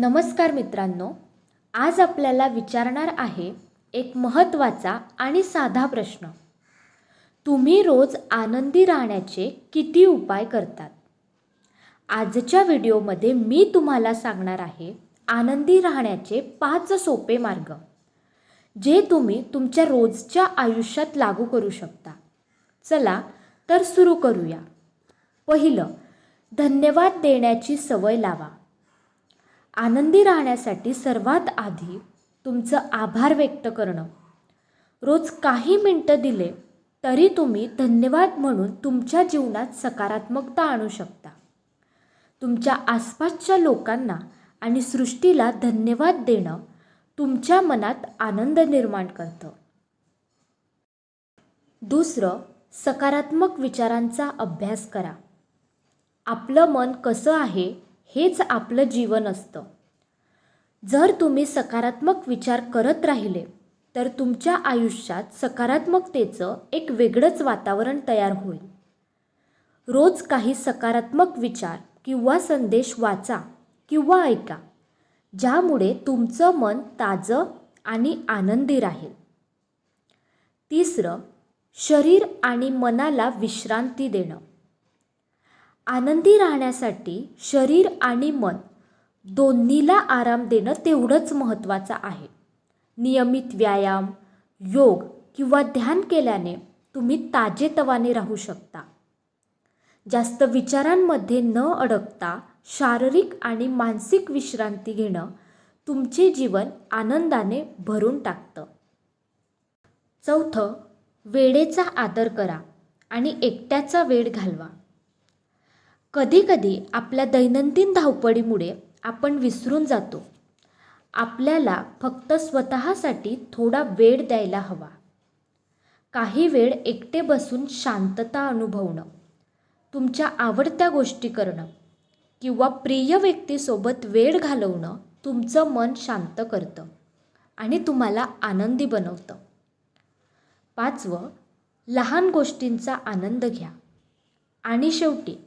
नमस्कार मित्रांनो आज आपल्याला विचारणार आहे एक महत्त्वाचा आणि साधा प्रश्न. तुम्ही रोज आनंदी राहण्याचे किती उपाय करतात? आजच्या व्हिडिओमध्ये मी तुम्हाला सांगणार आहे आनंदी राहण्याचे पाच सोपे मार्ग जे तुम्ही तुमच्या रोजच्या आयुष्यात लागू करू शकता. चला तर सुरू करूया. पहिलं धन्यवाद देण्याची सवय लावा. आनंदी राहण्यासाठी सर्वात आधी तुमचं आभार व्यक्त करणं. रोज काही मिनटं दिले तरी तुम्ही धन्यवाद म्हणून तुमच्या जीवनात सकारात्मकता आणू शकता. तुमच्या आसपासच्या लोकांना आणि सृष्टीला धन्यवाद देणं तुमच्या मनात आनंद निर्माण करतं. दुसरं सकारात्मक विचारांचा अभ्यास करा. आपलं मन कसं आहे हेच आपलं जीवन असतं. जर तुम्ही सकारात्मक विचार करत राहिले तर तुमच्या आयुष्यात सकारात्मकतेचं एक वेगळंच वातावरण तयार होईल. रोज काही सकारात्मक विचार किंवा संदेश वाचा किंवा ऐका ज्यामुळे तुमचं मन ताजं आणि आनंदी राहील. तिसरं शरीर आणि मनाला विश्रांती देणं. आनंदी राहण्यासाठी शरीर आणि मन दोन्हीला आराम देणं तेवढंच महत्त्वाचं आहे. नियमित व्यायाम योग किंवा ध्यान केल्याने तुम्ही ताजेतवाने राहू शकता. जास्त विचारांमध्ये न अडकता शारीरिक आणि मानसिक विश्रांती घेणं तुमचे जीवन आनंदाने भरून टाकतं. चौथं वेळेचा आदर करा आणि एकट्याचा वेळ घालवा. कधीकधी आपल्या दैनंदिन धावपळीमुळे आपण विसरून जातो. आपल्याला फक्त स्वतःसाठी थोडा वेळ द्यायला हवा. काही वेळ एकटे बसून शांतता अनुभवणं तुमच्या आवडत्या गोष्टी करणं किंवा प्रिय व्यक्तीसोबत वेळ घालवणं तुमचं मन शांत करतं आणि तुम्हाला आनंदी बनवतं. पाचवं लहान गोष्टींचा आनंद घ्या. आणि शेवटी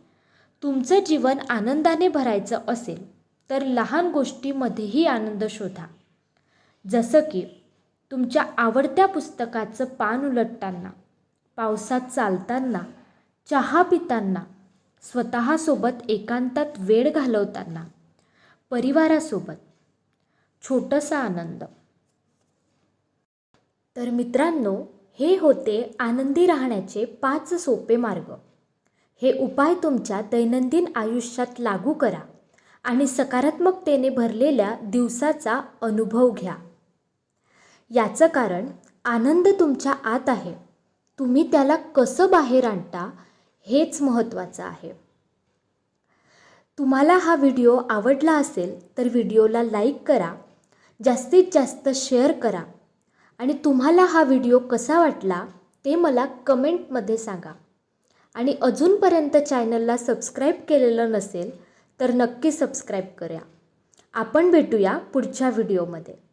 तुमचं जीवन आनंदाने भरायचं असेल तर लहान गोष्टीमध्येही आनंद शोधा. जसं की तुमच्या आवडत्या पुस्तकाचं पान उलटताना पावसात चालताना चहा पिताना स्वतःसोबत एकांतात वेळ घालवताना परिवारासोबत. छोटंसा आनंद. तर मित्रांनो हे होते आनंदी राहण्याचे पाच सोपे मार्ग. हे उपाय तुमच्या दैनंदिन आयुष्यात लागू करा. आणि सकारात्मकतेने भरलेल्या दिवसाचा अनुभव घ्या. याचं कारण आनंद तुमच्या आत आहे. तुम्ही त्याला कसं बाहेर आणता हेच महत्त्वाचं आहे. तुम्हाला हा व्हिडिओ आवडला असेल तर व्हिडिओला लाईक करा जास्तीत जास्त शेअर करा. आणि तुम्हाला हा व्हिडिओ कसा वाटला ते मला कमेंटमध्ये सांगा. आणि अजूनपर्यंत चॅनलला सबस्क्राईब केलेलं नसेल तर नक्की सबस्क्राईब करा. आपण भेटूया पुढच्या व्हिडिओमध्ये